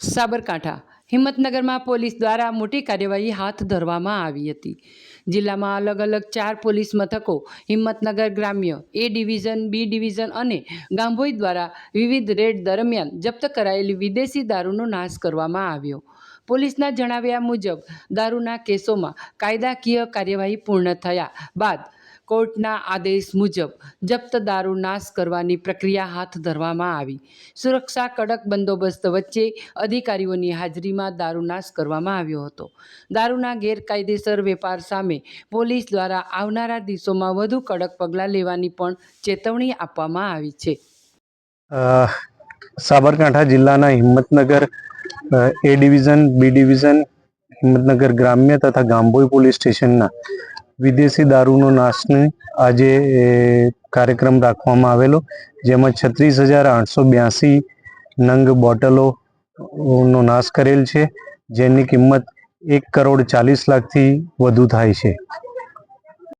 Sabarkantha. હિંમતનગરમાં police દ્વારા મોટી કાર્યવાહી હાથ ધરવામાં આવી હતી. જિલ્લામાં અલગ અલગ ચાર પોલીસ મથકો, હિંમતનગર ગ્રામ્ય, એ ડિવિઝન, બી ડિવિઝન અને ગાંભોઈ દ્વારા વિવિધ રેડ દરમિયાન જપ્ત કરાયેલી વિદેશી દારૂનો નાશ કરવામાં આવ્યો. પોલીસના જણાવ્યા મુજબ, દારૂના કેસોમાં કાયદાકીય કાર્યવાહી પૂર્ણ થયા બાદ કોર્ટના આદેશ મુજબ જપ્ત દારૂ નાશ કરવાની પ્રક્રિયા હાથ ધરવામાં આવી. સુરક્ષા કડક બંદોબસ્ત વચ્ચે અધિકારીઓની હાજરીમાં દારૂ નાશ કરવામાં આવ્યો હતો. દારૂના ગેરકાયદેસર વેપાર સામે પોલીસ દ્વારા આવનારા દિવસોમાં વધુ કડક પગલાં લેવાની પણ ચેતવણી આપવામાં આવી છે. સાબરકાંઠા જિલ્લાના Himmatnagar A division, B division, Himmatnagar ગ્રામ્ય તથા ગાંભોઈ પોલીસ સ્ટેશનના વિદેશી દારૂનો નાશને આજે કાર્યક્રમ રાખવામાં આવેલો, જેમાં છત્રીસ હજાર આઠસો બ્યાસી નંગ બોટલો નો નાશ કરેલ છે, જેની કિંમત એક કરોડ ચાલીસ લાખથી વધુ થાય છે.